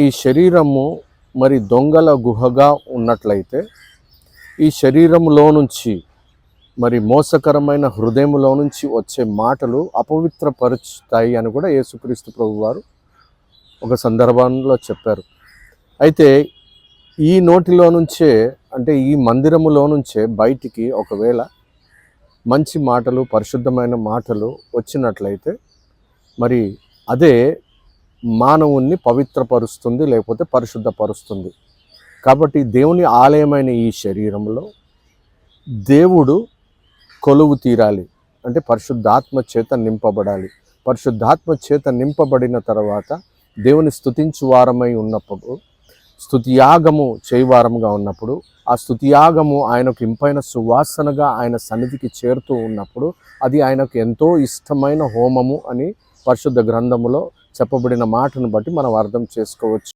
ఈ శరీరము మరి దొంగల గుహగా ఉన్నట్లయితే ఈ శరీరంలో నుంచి మరి మోసకరమైన హృదయంలో నుంచి వచ్చే మాటలు అపవిత్రపరుచుతాయి అని కూడా యేసుక్రీస్తు ప్రభు వారు ఒక సందర్భంలో చెప్పారు. అయితే ఈ నోటిలో నుంచే అంటే ఈ మందిరములో నుంచే బయటికి ఒకవేళ మంచి మాటలు పరిశుద్ధమైన మాటలు వచ్చినట్లయితే మరి అదే మానవుణ్ణి పవిత్రపరుస్తుంది లేకపోతే పరిశుద్ధపరుస్తుంది. కాబట్టి దేవుని ఆలయమైన ఈ శరీరంలో దేవుడు కొలువు తీరాలి. అంటే పరిశుద్ధాత్మ చేత నింపబడాలి. పరిశుద్ధాత్మ చేత నింపబడిన తర్వాత దేవుని స్థుతించు వారమై ఉన్నప్పుడు స్థుతియాగము చేయవారముగా ఉన్నప్పుడు ఆ స్థుతియాగము ఆయనకు ఇంపైన సువాసనగా ఆయన సన్నిధికి చేరుతూ ఉన్నప్పుడు అది ఆయనకు ఎంతో ఇష్టమైన హోమము అని పరిశుద్ధ గ్రంథములో చెప్పబడిన మాటను బట్టి మనం అర్థం చేసుకోవచ్చు.